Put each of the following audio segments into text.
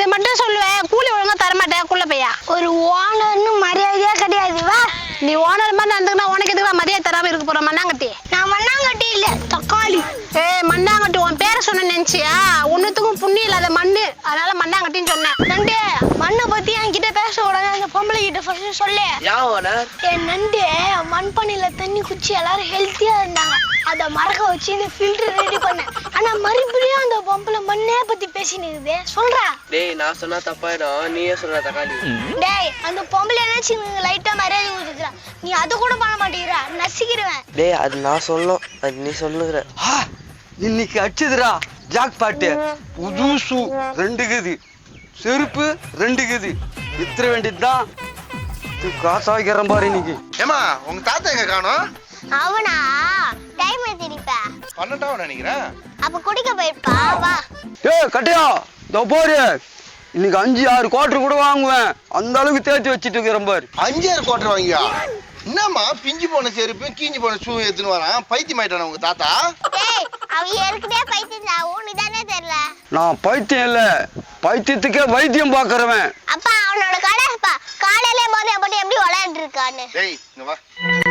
இது மட்டும் சொல்லுவேன். கூலி ஒழுங்கா தர மாட்டேன் குள்ள பையா ஒரு ஓனர்னு மரியாதையே கிடையாது. வா. நீ ஓனர் மாதிரி நடந்துக்கினா உனக்கு எதுக்கு மரியாதை தராம இருக்க போற? மண்ணாங்கட்டி. நான் மண்ணாங்கட்டி இல்ல தக்காளி. ஏய் மண்ணாங்கட்டி உன் பேரை சொன்ன நினைச்சியா? ஒன்னுத்துக்கும் புண்ணி இல்லாத மண்ணு. அதனால மண்ணாங்கட்டின்னு சொன்னேன். நண்டு மண்ணை பத்தி என்கிட்ட பேச உடனே அந்த பொம்பளை கிட்ட ஃபர்ஸ்ட் சொல்லு என் நண்டு மண்பானையில தண்ணி குச்சி எல்லாரும் ஹெல்த்தியா இருந்தாங்க. அத மறக்க வச்சு இந்த ஃபில்டர் ரெடி பண்ணேன். ஆனா மறுபடியும் அந்த பொம்பளை மண்ணே பத்தி பேசினு இருக்குது சொல்றா. டேய் நான் சொன்னா தப்பாயிடும். நீயே சொல்ற தக்காளி. டேய் அந்த பொம்பளை நினைச்சு லைட்டா மரியாதை கொடுத்துக்கிறா நீ அது கூட பண்ண மாட்டேங்கிறா. நசிக்கிடுவேன். டேய் அது நான் சொல்லணும் அது நீ சொல்லுகிற. இன்னைக்கு அடிச்சதுடா. ஜாக் பாட்டு. புது ஷூ ரெண்டு கது. செருப்பு ரெண்டு கது. வித்துற வேண்டியதுதான். இது காசா வைக்கிறேன் பாரு இன்னைக்கு. ஏமா உங்க தாத்தா எங்க காணோம்? அவனா? டைம் திருப்ப பன்னெண்டாவும் நினைக்கிறேன். அப்ப குடிக்க போயிருப்பா வா. ஏய் கட்டையா இதோ போரு. இன்னைக்கு அஞ்சு ஆறு குவார்டர் கூட வாங்குவேன். அந்த அளவுக்கு தேய்ச்சி வச்சுட்டு இருக்கிறேன் பாரு. அஞ்சாறு குவார்டர் வாங்கியா? என்னம்மா பிஞ்சு போன செருப்பு கீஞ்சு போன ஷூ எடுத்துன்னு வரான்? பைத்தியம் ஆயிட்டான உங்க தாத்தா? டேய் அவ ஏற்கனவே பைத்தியம் உனக்கு தானே தெரியல. நான் பைத்தியம் இல்ல. பைத்தியத்துக்கே வைத்தியம் பாக்குறவன். அப்பா அவனோட கடை காலையிலே போது எப்படி எப்படி விளையாண்டு இருக்கான்னு டேய் இங்க வா. யார்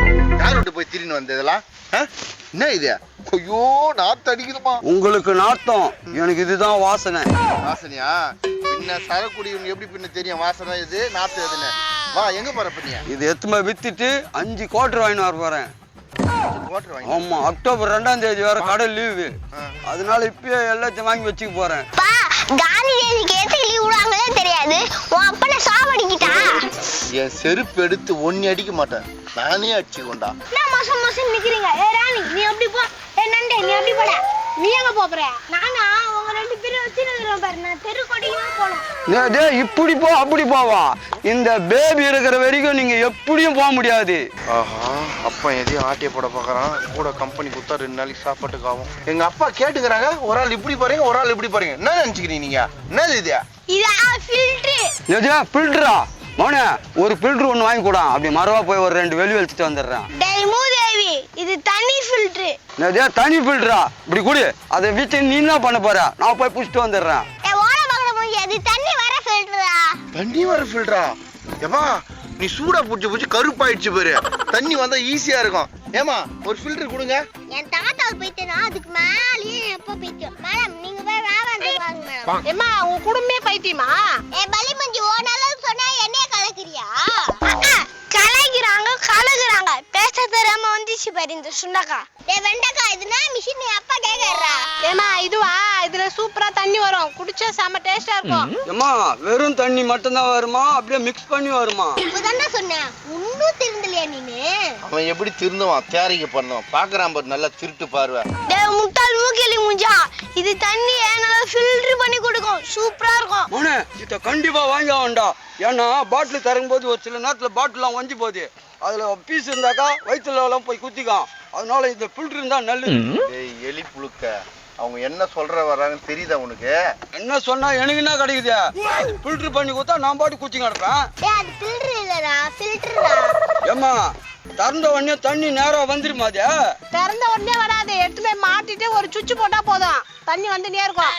விட்டு போய் திரின்னு வந்த இதெல்லாம்? ஆ? என்ன இது? ஐயோ நாத்து அடிக்குதுமா உங்களுக்கு நாத்தம். எனக்கு இதுதான் வாசனை. வாசனையா? பின்ன சரக்குடி எப்படி பின்ன தெரியும்? வாசனை இது நாத்து எதுன்னு? வா எங்க போற பண்ணியா இது எத்துமே வித்துட்டு அஞ்சு குவார்டர் வாங்கிட்டு வர போறேன். ஆமா அக்டோபர் ரெண்டாம் தேதி வேற கடை லீவு. அதனால இப்பயே எல்லாத்தையும் வாங்கி வச்சுக்க போறேன். தெரியாது. உன் அப்பனை என் செருப்பு எடுத்து ஒன்னி அடிக்க மாட்டேன். நானே அடிச்சு கொண்டா என்ன மாசம் மாசம் நிக்கிறீங்க? ஏ ராணி நீ அப்படி போ. ஏ நண்டே நீ அப்படி போட. நீ எங்க போற நானா உங்க ரெண்டு பேரும் வச்சு நிக்கிறேன் பாரு. நான் தெரு கொடியுமா போனோம் டேய், டேய் இப்படி போ அப்படி போவா. இந்த பேபி இருக்கிற வரைக்கும் நீங்க எப்படியும் போக முடியாது. ஆஹா அப்பா எதையும் ஆட்டிய போட பார்க்கறான். கூட கம்பெனி கொடுத்தா ரெண்டு நாளைக்கு சாப்பாட்டுக்கு ஆகும். எங்க அப்பா கேட்டுக்கிறாங்க ஒரு ஆள் இப்படி போறீங்க ஒரு ஆள் இப்படி போறீங்க. என்ன நினைச்சுக்கிறீங்க நீங்க? என்னது இது? இதா ஃபில்டர் எதா பில்டரா மோனே ஒரு பில்டர் ஒன்று வாங்கி கூட அப்படி மரவா போய் ஒரு ரெண்டு வெளி வச்சுட்டு வந்துடுறேன். டேய் மூதேவி இது தண்ணி ஃபில்டர் எதா தனி பில்டரா இப்படி குடி அதை வீட்டு நீ என்ன பண்ண போற? நான் போய் புடிச்சிட்டு வந்துடுறேன். ஏ ஓட பக்கத்துல போய் அது தண்ணி வர ஃபில்டரா தண்ணி வர ஃபில்டரா ஏமா நீ சூடா புடிச்சு புடிச்சு கருப்பாயிடுச்சு பாரு. தண்ணி வந்தா ஈஸியா இருக்கும். ஏமா ஒரு ஃபில்டர் கொடுங்க. என் தாத்தா போயிட்டேனா அதுக்கு மேலேயே எப்போ போயிட்டோம் மேடம் நீங்க போய் வேவாந்து பாருங்க மேடம். ஏம்மா உன் குடும்பமே பைத்தியமா? ஏ பலி மஞ்சி ஓனாலும் சொன்னா என்னைய கலக்குறியா? பேச தெரியாம வந்துச்சு பாரு இந்த சுண்டக்கா. டே வெண்டக்கா இதுனா மிஷின் அப்பா கேக்குறா? ஏமா இதுவா? இதுல சூப்பரா தண்ணி வரும். குடிச்சா செம டேஸ்டா இருக்கும். ஏம்மா வெறும் தண்ணி மட்டும்தான் வருமா? அப்படியே மிக்ஸ் பண்ணி வருமா? இப்பதானே சொன்னேன். ஒன்னும் திருந்தலையா நீனு? அவன் எப்படி திருந்துவான்? தேரைக்கு பண்ணவன். பாக்குறான் பாரு நல்லா திருட்டு பார்வை. டே முட்டாள் மூக்கிலி முஞ்சா? இது தண்ணியை நல்லா ஃபில்டர் பண்ணி கொடுக்கும். சூப்பரா இருக்கும். மோனே இதை கண்டிப்பா வாங்கி ஆகண்டா ஏன்னா பாட்டில் தரும்போது ஒரு சில நேரத்தில் பாட்டிலாம் வஞ்சி போகுது. அதுல பீஸ் இருந்தாக்கா வயிற்றுல எல்லாம் போய் குத்திக்கும். அதனால இந்த ஃபில்டர் இருந்தா நல்லது. எலி புழுக்க. அவங்க என்ன சொல்ற வர்றாங்கன்னு தெரியுதா உனக்கு? என்ன சொன்னா எனக்கு என்ன கிடைக்குது? ஃபில்டர் பண்ணி கொடுத்தா நான் பாட்டு குச்சி கிடப்பேன். அது ஃபில்டர் இல்லடா ஃபில்டர்டா ஏம்மா திறந்த உடனே தண்ணி நேரா வந்துருமா அது? திறந்த உடனே வராது எடுத்து போய் மாட்டிட்டு ஒரு சுவிட்ச் போட்டா போதும். தண்ணி வந்துட்டே இருக்கும்.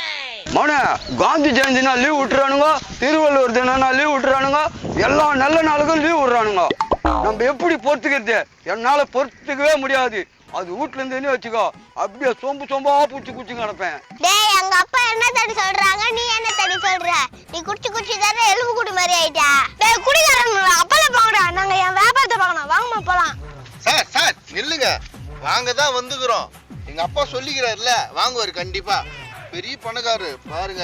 மோனே காந்தி ஜெயந்தினா லீவ் விட்டுறானுங்க திருவள்ளுவர் தினம்னா லீவ் விட்டுறானுங்க எல்லா நல்ல நாளுக்கும் லீவ் விடுறானுங்க. நம்ம எப்படி பொறுத்துக்கிறது? என்னால பொறுத்துக்கவே முடியாது. அது வீட்டுல இருந்தேன்னு வச்சுக்கோ. அப்படியே சொம்பு சொம்பா பூச்சி குச்சி கிடப்பேன். டேய் எங்க அப்பா என்ன தடி சொல்றாங்க? நீ என்ன தடி சொல்ற? நீ குடிச்சு குடிச்சு தானே எலும்பு குடி மாதிரி ஆயிட்டா? டேய் குடிக்காரங்களா அப்பல போங்கடா. நாங்க என் வியாபாரத்தை பார்க்கணும். வாங்கம்மா போலாம். சார் சார் நில்லுங்க. வாங்க தான் வந்துக்கிறோம். எங்க அப்பா சொல்லிக்கிறாருல வாங்குவாரு கண்டிப்பா. பெரிய பணக்காரரு பாருங்க.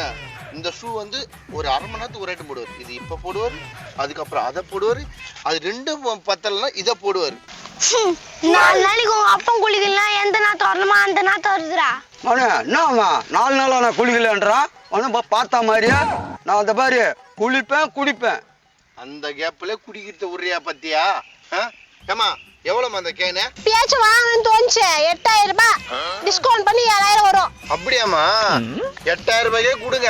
இந்த ஷூ வந்து ஒரு அரை மணி நேரத்துக்கு ஒரு ஐட்டம் போடுவார். இது இப்ப போடுவார் அதுக்கப்புறம் அதை போடுவார் அது ரெண்டும் பத்தலைன்னா இதை போடுவார். நாலு நாளைக்கு உங்க அப்பன் குளிக்கலாம் எந்த நாத்தம் வரணுமா? அந்த மோனே என்ன அவன்? நாலு நாளா நான் குளிக்கலன்றான் அவனை பார்த்தா மாதிரியா? நான் அந்த மாதிரி குளிப்பேன் குடிப்பேன். அந்த கேப்ல குடிக்கிறத உரியா பத்தியா? ஆ? ஏம்மா எவ்வளோம்மா அந்த கேனு பேச்சு வாங்கணும்னு தோணுச்சு எட்டாயிரம் ரூபாய். டிஸ்கவுண்ட் பண்ணி ஏழாயிரம் வரும். அப்படியாம்மா? எட்டாயிரம் ரூபாய்க்கே கொடுங்க.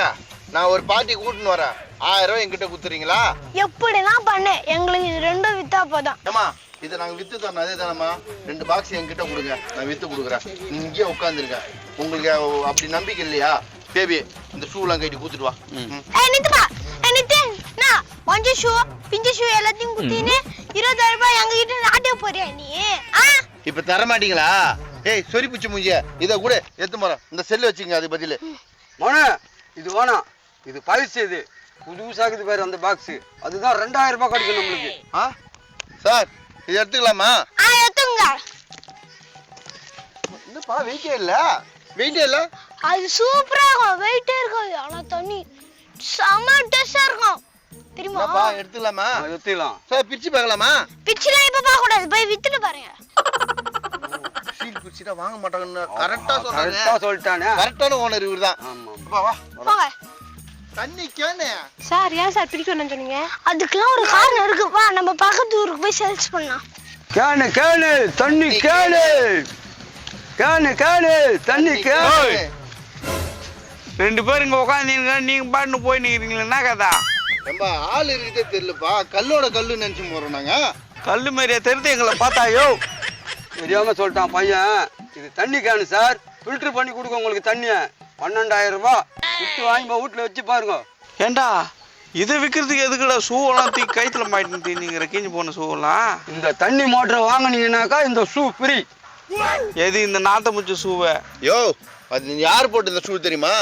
நான் ஒரு பார்ட்டி கூட்டின்னு வரேன். ஆயிரம் ரூபாய் என்கிட்ட குத்துறீங்களா எப்படினா பண்ணு? எங்களுக்கு இது ரெண்டும் வித்தா போதும். ஏம்மா இதை நாங்க வித்து தரணும். அதே தானம்மா. ரெண்டு பாக்ஸ் என்கிட்ட கொடுங்க. நான் வித்து கொடுக்குறேன். நீங்க இங்கேயே உட்காந்துருங்க உங்களுக்கு அப்படி நம்பிக்கை இல்லையா? பேபி இந்த ஷூலாம் கட்டி கூத்துட்டு வா. ம். ஏய் நித்துப்பா ஏய் நித்து. நான் மஞ்ச ஷூ பிஞ்ச ஷூ எல்லாத்தையும் குத்தின்னு இருபதாயிரம் ரூபாய் எங்க கிட்ட நாட்டே போறியா நீ? ஆ? இப்ப தர மாட்டீங்களா? ஏய் சொரி பிச்சு மூஞ்சிய. இத கூட எடுத்து போறேன். இந்த செல்லு வச்சுங்க அது பதிலு. மோனே இது வேணாம். இது பழசு இது. புதுசாகுது பேர் அந்த பாக்ஸ் அதுதான் ரெண்டாயிரம் ரூபாய் கிடைக்கும் நம்மளுக்கு. ஆ? சார் இது எடுத்துக்கலாமா? ஆ எடுத்துங்க என்னப்பா வெயிட்டே இல்ல? வெயிட்டே இல்ல? அது சூப்பரா இருக்கும். வெயிட்டே இருக்கும் ஆனா தண்ணி செம டேஸ்டா இருக்கும். தெரியுமா? என்னப்பா எடுத்துக்கலாமா? எடுத்துக்கலாம். சார் பிரிச்சு பார்க்கலாமா? பிச்சுலாம் இப்ப பார்க்க கூடாது போய் வித்துட்டு பாருங்க. சீல் பிரிச்சுட்டா வாங்க மாட்டாங்கன்னு கரெக்டா சொல்றாங்க. கரெக்டா சொல்லிட்டானே. கரெக்டான ஓனர் இவர் தான் ஆமா வா வா. போங்க. தண்ணி கேனே. சார் ஏன் சார் பிரிக்கணும்னு சொன்னீங்க? அதுக்கெல்லாம் ஒரு காரணம் இருக்குப்பா நம்ம பக்கத்து ஊருக்கு போய் சேல்ஸ் பண்ணலாம். கேனு கேனு தண்ணி கேனு. கேனு கேனு தண்ணி கேனு. ரெண்டு பேரும் இங்க உட்காந்துருங்க நீங்க பாட்டுன்னு போய் நிக்கிறீங்களா என்ன கதா? நம்ம ஆள் இருக்குதே தெரியலப்பா. கல்லோட கல்லு நினைச்சு போறோம் நாங்க. கல்லு மாதிரியா தெரிஞ்சு எங்களை பார்த்தாயோ தெரியாம சொல்லிட்டான் பையன். இது தண்ணி கேனு சார். ஃபில்டர் பண்ணி கொடுங்க உங்களுக்கு தண்ணிய. பன்னெண்டாயிரம் ரூபாய் விட்டு வாங்கி வீட்டுல வச்சு பாருங்க. ஏண்டா இதை விற்கிறதுக்கு எதுக்குடா ஷூ எல்லாம் தூக்கி கைத்துல மாட்டின்னு தீனிங்கிற கிஞ்சி போன ஷூ எல்லாம் இந்த தண்ணி மோட்டரை வாங்குனீங்கன்னாக்கா இந்த ஷூ ஃப்ரீ எது இந்த நாத்த முச்ச ஷூவை யோ அது யார் போட்ட இந்த ஷூ தெரியுமா?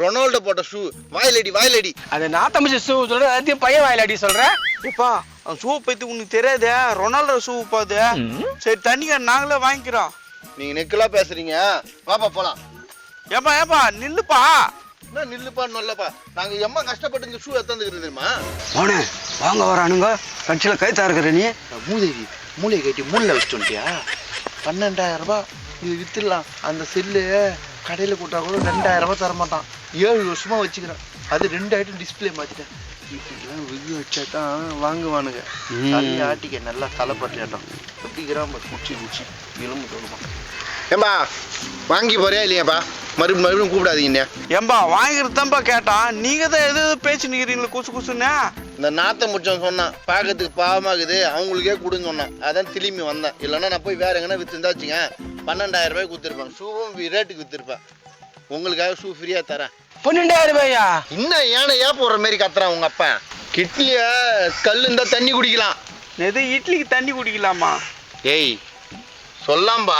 ரொனால்டோ போட்ட ஷூ. வாயிலடி வாயிலடி அது நாத்தமிச்சு ஷூ சொல்ற அதையும் பையன் வாயிலாடி சொல்ற? எப்பா அந்த ஷூ பத்தி உனக்கு தெரியாதே? ரொனால்டோ ஷூ பாது சரி தண்ணிக்கார நாங்களே வாங்கிக்கிறோம். நீங்க நெக்கலா பேசுறீங்க. வாப்பா போலாம். ஏப்பா ஏப்பா நில்லுப்பா. என்ன நில்லுப்பா நல்லப்பா நாங்க எம்மா கஷ்டப்பட்டு இந்த ஷூ எத்தாந்துக்கிறது தெரியுமா போனே வாங்க வரானுங்க. கட்சியில கைத்தா இருக்கிற நீ. மூதேவி மூளையை கட்டி மூளையில் வச்சுட்டியா பன்னெண்டாயிரம் ரூபாய். இது வித்துடலாம். அந்த செல்லு கடையில் கூட்டா கூட ரெண்டாயிரம் ரூபாய் தர மாட்டான் ஏழு வருஷமா வச்சுக்கிறேன். அது ரெண்டு ஐட்டம் டிஸ்பிளே மாத்திட்டேன். இப்படிலாம் விகு வச்சா தான் வாங்குவானுங்க. தண்ணி ஆட்டிக்க நல்லா தலைப்பட்டு ஆட்டம் எப்படி கிராம குச்சி குச்சி. எலும்பு ஏம்பா வாங்கி போறியா இல்லையாப்பா? மறுபடியும் மறுபடியும் கூப்பிடாதீங்க ஏம்பா வாங்கிக்கிறது தான்ப்பா கேட்டான். நீங்க தான் எது எது பேச்சு நிக்கிறீங்களா குசு குசுன்னு? இந்த நாத்தை முடிச்சவன் சொன்னான். பார்க்கறதுக்கு பாவமாகுது. அவங்களுக்கே கொடுன்னு சொன்னான். அதான் திரும்பி வந்தேன். இல்லைன்னா நான் போய் வேற எங்கன்னா வித்துருந்தா வச்சுங்க பன்னெண்டாயிரம் ரூபாய்க்கு வித்துருப்பேன் ஷூவும் ரேட்டுக்கு வித்துருப்பேன் உங்களுக்காக ஷூ ஃப்ரீயா தரேன். பன்னெண்டாயிரம் ரூபாயா இன்னும் ஏன ஏன் போடுற மாதிரி கத்துறான் உங்க அப்பா? கிட்னிய கல் இருந்தா தண்ணி குடிக்கலாம். எது இட்லிக்கு தண்ணி குடிக்கலாமா? ஏய் சொல்லாம்பா.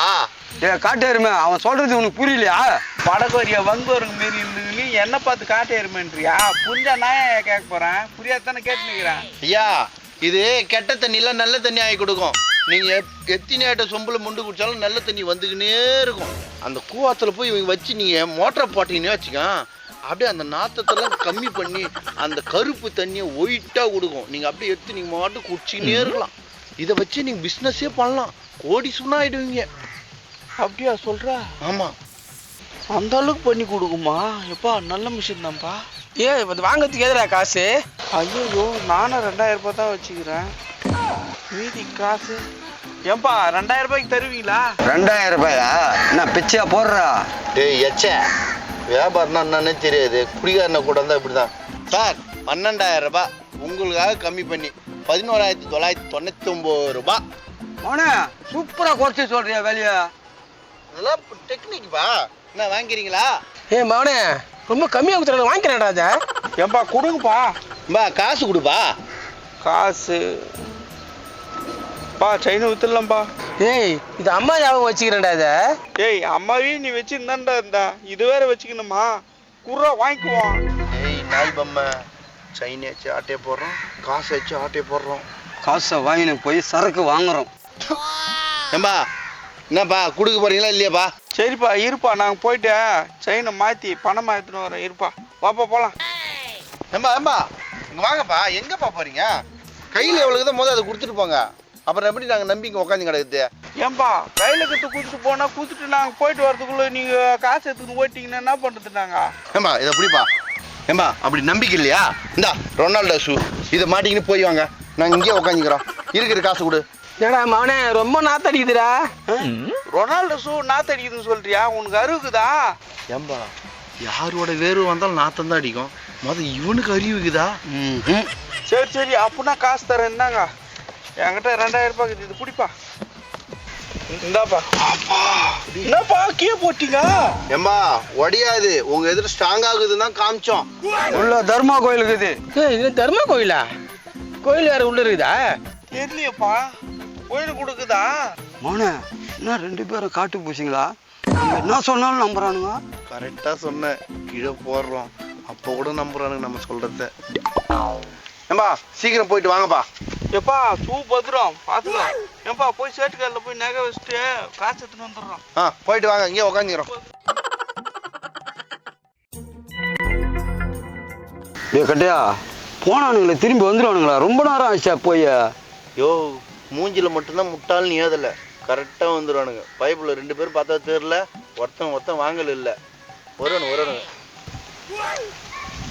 ஏ காட்டேருமே அவன் சொல்றது உனக்கு புரியலையா? படகோரியா வங்கோருங்க மாரி இருந்து என்ன பார்த்து காட்டேருமேன்றியா புரிஞ்சா நான் கேட்க போறேன்? புரியாதானே கேட்டு நிக்கிறேன் ஐயா இது கெட்ட தண்ணியில நல்ல தண்ணி ஆகி கொடுக்கும். நீங்க எத்- எத்தனை ஆட்ட சொம்புல முண்டு குடிச்சாலும் நல்ல தண்ணி வந்துக்கினே இருக்கும். அந்த கூவாத்துல போய் இவங்க வச்சு நீங்க மோட்டரை போட்டீங்கன்னு வச்சுக்க அப்படியே அந்த நாத்தத்தெல்லாம் கம்மி பண்ணி அந்த கருப்பு தண்ணியை ஒயிட்டா கொடுக்கும் நீங்க அப்படியே எடுத்து நீங்க மாட்டு குடிச்சிக்கினே இருக்கலாம். இதை வச்சு நீங்க பிசினஸே பண்ணலாம். கோடி சுண்ணா ஆயிடுவீங்க. அப்படியா சொல்ற? ஆமா. அந்த அளவுக்கு பண்ணி கொடுக்குமா? எப்பா நல்ல மிஷின் தான்ப்பா. ஏ இது வாங்குறதுக்கு எதுடா காசு? ஐயோ நானும் ரெண்டாயிரம் ரூபாய் தான் வச்சுக்கிறேன். மீதி காசு. ஏன்பா ரெண்டாயிரம் ரூபாய்க்கு தருவீங்களா? ரெண்டாயிரம் ரூபாயா? என்ன பிச்சையா போடுறா? டேய் எச்ச. வியாபாரம்னா என்னன்னே தெரியாது. குடிகாரனை கூட இருந்தால் இப்படி தான் சார் பன்னெண்டாயிரம் ரூபாய் உங்களுக்காக கம்மி பண்ணி பதினோராயிரத்தி தொள்ளாயிரத்தி ஒன்பது ரூபாய் மோனே சூப்பரா குறைச்சி சொல்றியா வேலையா? அதெல்லாம் டெக்னிக்பா என்ன வாங்கிறீங்களா ஏ மவனே ரொம்ப கம்மியா கொடுத்துறாங்க வாங்கிக்கிறேன்டா அதை. ஏன்பா கொடுங்கப்பா. பா காசு கொடுப்பா. காசு. பா செயின் வித்துடலாம்ப்பா ஏய் இது அம்மா ஞாபகம் வச்சுக்கிறேன்டா இதை. ஏய் அம்மாவையும் நீ வச்சிருந்தாண்டா இருந்தா. இது வேற வச்சுக்கணுமா? குர்ரா வாங்கிக்குவோம். ஏய் நாய் பொம்மை. செயின் வச்சு ஆட்டையை போடுறோம். காசு வச்சு ஆட்டையை போடுறோம். காசை வாங்கினு போய் சரக்கு வாங்குறோம். ஏம்பா என்னப்பா கொடுக்க போறீங்களா இல்லையாப்பா? சரிப்பா இருப்பா நாங்கள் போயிட்டு செயினை மாற்றி பணமாக எடுத்துன்னு வரோம் இருப்பா. வாப்பா போகலாம் ஏம்பா ஏம்பா இங்க வாங்கப்பா. எங்கப்பா போறீங்க? கையில் எவ்வளவு தான் முதல்ல அதை கொடுத்துட்டு போங்க. அப்புறம் எப்படி நாங்கள் நம்பி இங்கே உட்காந்து கிடக்குது? ஏன்பா கையில் கற்று கொடுத்துட்டு போனால் கொடுத்துட்டு நாங்கள் போயிட்டு வரதுக்குள்ளே நீங்கள் காசு எடுத்துன்னு ஓட்டிங்கன்னா என்ன பண்ணுறது நாங்கள் ஏம்பா இதை பிடிப்பா. ஏம்பா அப்படி நம்பிக்கை இல்லையா? இந்தா ரொனால்டோ ஷூ இதை மாட்டிக்கின்னு போய் வாங்க. நாங்கள் இங்கேயே உட்காந்துக்கிறோம் இருக்கிற காசு கொடு. ஏடா மவனே ரொம்ப நாத்தடிக்குதுடா. ரொனால்டோ ஷூ நாத்தடிக்குதுன்னு சொல்றியா? உனக்கு அருகுதா ஏம்பா யாரோட வேர்வை வந்தாலும் நாத்தம் தான் அடிக்கும். மொதல் இவனுக்கு அறிவுக்குதா. சரி சரி அப்படின்னா காசு தரேன் என்னங்க என்கிட்ட ரெண்டாயிரம் ரூபாய் இருக்குது. இது பிடிப்பா இந்தாப்பா. என்னப்பா கீழே போட்டீங்க? ஏம்பா ஒடியாது. உங்க எதிர ஸ்ட்ராங் ஆகுதுன்னு தான் காமிச்சோம். உள்ள தர்மா கோயிலுக்கு இது ஏய் இது தர்மா கோயிலா? கோயில் வேற உள்ள இருக்குதா? தெரியலையப்பா. கோயில் கொடுக்குதா? மௌனே என்ன ரெண்டு பேரும் காட்டு பூசிங்களா என்ன சொன்னாலும் நம்புறானுங்க? கரெக்டா சொன்னேன். கீழே போடுறோம். அப்போ கூட நம்புறானுங்க நம்ம சொல்றத. ஏம்பா சீக்கிரம் போயிட்டு வாங்கப்பா. எப்பா ஷூ பத்திரம் பாத்துக்கோ. ஏப்பா போய் சேட்டுக்காரில் போய் நகை வச்சுட்டு காசு எடுத்துன்னு வந்துடுறோம். ஆ போயிட்டு வாங்க இங்கே உக்காந்துக்கிறோம். டே கட்டையா போனானுங்களே திரும்பி வந்துடுவானுங்களா ரொம்ப நேரம் ஆச்சா போய். யோ மூஞ்சில மட்டும்தான் முட்டாள்னு ஏதல. கரெக்டா வந்துடுவானுங்க பைப்புல ரெண்டு பேரும் பார்த்தா தெரியல. ஒருத்தன் ஒருத்தன் வாங்கல இல்ல. வரணும் வரணும்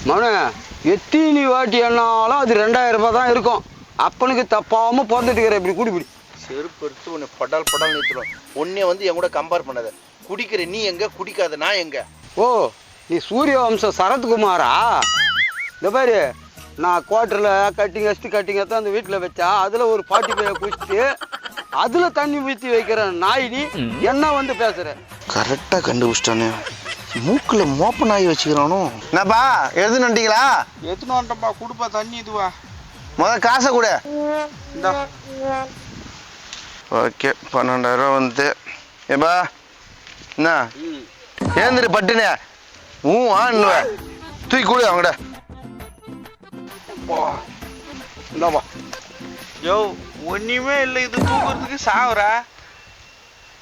மவனே எத்தீனி வாட்டி என்னாலும் அது ரெண்டாயிரம் ரூபாய் தான் இருக்கும். அப்பனுக்கு தப்பாம பிறந்துட்டுக்கிற இப்படி குடி பிடி செருப்பு எடுத்து உன்னை படால் படால் நிறுத்துறோம் உன்னைய வந்து என் கூட கம்பேர் பண்ணாத. குடிக்கிற நீ எங்க குடிக்காத நான் எங்க? ஓ நீ சூரிய வம்சம் சரத்குமாரா? இந்த பாரு நான் குவார்ட்டரில் கட்டிங் அடிச்சுட்டு கட்டிங் எடுத்து அந்த வீட்டில் வச்சா அதில் ஒரு பாட்டி பைய குடிச்சிட்டு அதில் தண்ணி ஊற்றி வைக்கிற நாய் நீ என்ன வந்து பேசுற? கரெக்டா கண்டுபிடிச்சிட்டானே. மூக்குல மோப்ப நாய் வச்சுக்கிறானோ? என்னப்பா எழுது நண்டிங்களா எடுத்துன்னு வந்துட்டப்பா கொடுப்பா தண்ணி இதுவா. முத காசை கூட. இந்தா. ஓகே பன்னெண்டாயிரம் வந்து. ஏப்பா என்ன? ஏந்திரு பட்டுனே ஊ ஆன்னுவ தூக்கி கொடு அவங்கட இந்தாப்பா யோ ஒண்ணுமே இல்லை இது தூக்குறதுக்கு சாவுற.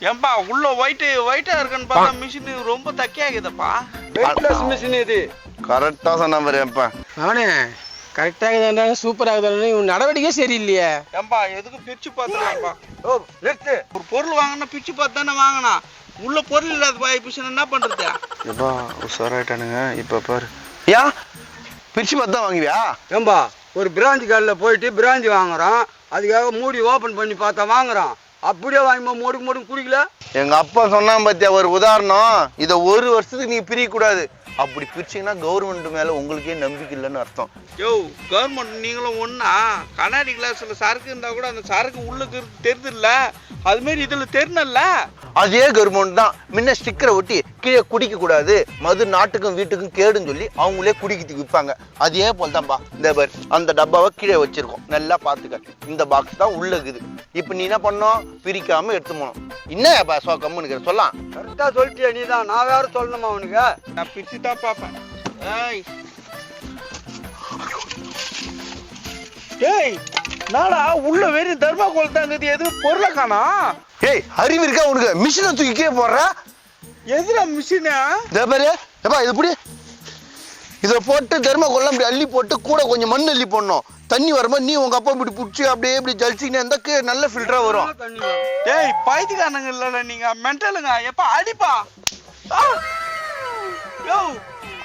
ஏன்பா உள்ள ஒயிட்டு ஒயிட்டா இருக்குன்னு பார்த்தா மிஷின் ரொம்ப தக்கியாகுதப்பா. வெயிட்லெஸ் மிஷின் இது. கரெக்டா சொன்ன பாரு ஏப்பா அவனே கரெக்டாக இருந்தாங்க சூப்பராக இருந்தாலும் இவன் நடவடிக்கை சரியில்லையே. ஏன்பா எதுக்கு பிரிச்சு பார்த்துலாம்ப்பா ஓ நிறுத்து. ஒரு பொருள் வாங்கினா பிரிச்சு பார்த்து தானே வாங்கினா. உள்ள பொருள் இல்லாத பாய் பிஷன் என்ன பண்றது? ஏப்பா உஷாராயிட்டானுங்க. இப்போ பாரு. யா பிரிச்சு பார்த்து தான் வாங்குவியா? ஏம்பா ஒரு பிராந்தி கடையில் போயிட்டு பிராந்தி வாங்குறோம் அதுக்காக மூடி ஓப்பன் பண்ணி பார்த்தா வாங்குறோம் அப்படியே வாங்கி மூடுக்கு மூடுக்கு குடிக்கல? எங்க அப்பா சொன்னான் பாத்தியா ஒரு உதாரணம். இதை ஒரு வருஷத்துக்கு நீங்க பிரிய கூடாது அப்படி பிரிச்சீங்கன்னா கவர்மெண்ட் மேல உங்களுக்கே நம்பிக்கை இல்லைன்னு அர்த்தம். யோ கவர்மெண்ட் நீங்களும் ஒண்ணா கண்ணாடி கிளாஸ்ல சரக்கு இருந்தா கூட அந்த சரக்கு உள்ளுக்கு தெரியுது இல்ல அது மாதிரி இதுல தெரியல அதே கவர்மெண்ட் தான். முன்ன ஸ்டிக்கரை ஒட்டி கீழே குடிக்க கூடாது. மது நாட்டுக்கும் வீட்டுக்கும் கேடுன்னு சொல்லி அவங்களே குடிக்கிறதுக்கு விற்பாங்க. அதே போல் தான்ப்பா இந்த பார் அந்த டப்பாவை கீழே வச்சிருக்கோம். நல்லா பார்த்துக்க இந்த பாக்ஸ் தான் உள்ள இருக்குது இப்போ நீ என்ன பண்ணோம் பிரிக்காம எடுத்து போனோம் என்ன சோ கம்முன்னு சொல்லலாம். கரெக்டாக சொல்லிட்டியா நீ தான் நான் வேற சொல்லணுமா அவனுக்கு? நான் பிரிச்சு தான் பார்ப்பேன் ஏய். டேய் நாடா உள்ள வெறும் தர்மாகோல் தான் இருக்குது. எதுவும் பொருளை காணா? ஏய் அறிவு இருக்கா உனக்கு? மிஷினை தூக்கி கீழே போடுற? எதுல மிஷினா? இதோ பாரு. எப்பா இது புடி. இதை போட்டு தர்மக்கொல்லாம் இப்படி அள்ளி போட்டு கூட கொஞ்சம் மண் அள்ளி போடணும். தண்ணி வரும்போது நீ உங்க அப்பா இப்படி பிடிச்சி அப்படியே இப்படி ஜலிச்சிக்கினே இருந்தா நல்ல ஃபில்டரா வரும் தண்ணி வரும். டேய் பைத்தியக்காரங்க இல்ல நீங்க. மென்டலுங்க எப்பா அடிப்பா! யோ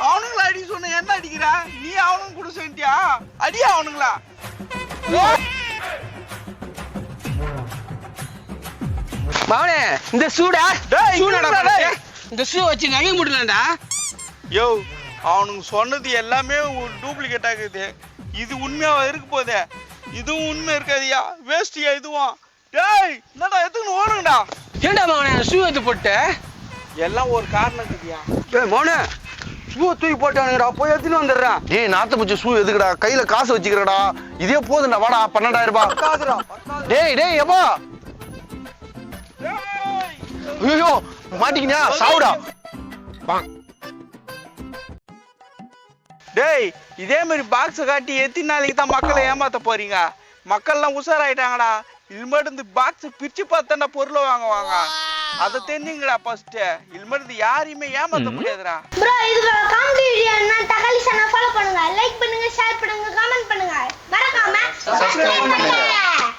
அவனுங்களா அடி சொன்ன என்ன அடிக்கிறா? நீ அவனுங்க கூட சொல்லிட்டியா அடி அவனுங்களா? மவனே இந்த சூடா. டேய். இந்த ஷூ வச்சு நகை முடியலடா யோ அவனுங்க சொன்னது எல்லாமே ஒரு டூப்ளிகேட் ஆகுது. இது உண்மையா இருக்க போதே? இதுவும் உண்மை இருக்காதியா? வேஸ்டியா இதுவும் டேய் என்னடா எதுக்குன்னு ஓடுங்கடா? ஏன்டா மவனே ஷூ எடுத்து போட்டு? எல்லாம் ஒரு காரணம் இருக்குதியா? டேய் மௌனே ஷூ தூக்கி போட்டானுங்கடா. போய் எடுத்துன்னு வந்துடுறேன். ஏய் நாத்து பூச்சி ஷூ எதுக்குடா? கையில காசு வச்சுக்கிறடா. இதே போதும்டா வாடா பன்னெண்டாயிரம் ரூபாய். பத்தாது. டேய் டேய் எப்பா ஐயோ மாட்டிக்கினியா? சாவுடா. டேய் இதே மாதிரி பாக்ஸை காட்டி எத்தனை நாளைக்கு தான் மக்களை ஏமாத்த போறீங்க? மக்கள்லாம் உஷாராயிட்டாங்கடா. இனிமேட்டு இந்த பாக்ஸை பிரிச்சு பார்த்தாண்டா பொருளை வாங்குவாங்க அதை தெரிஞ்சுங்கடா ஃபர்ஸ்ட் இனிமேட்டு யாரையுமே ஏமாத்த முடியாதுடா. ப்ரோ இதுக்கு காமெடி வீடியோனா தக்காளி சேனல் ஃபாலோ பண்ணுங்க லைக் பண்ணுங்க ஷேர் பண்ணுங்க கமெண்ட் பண்ணுங்க. மறக்காம Subscribe பண்ணுங்க.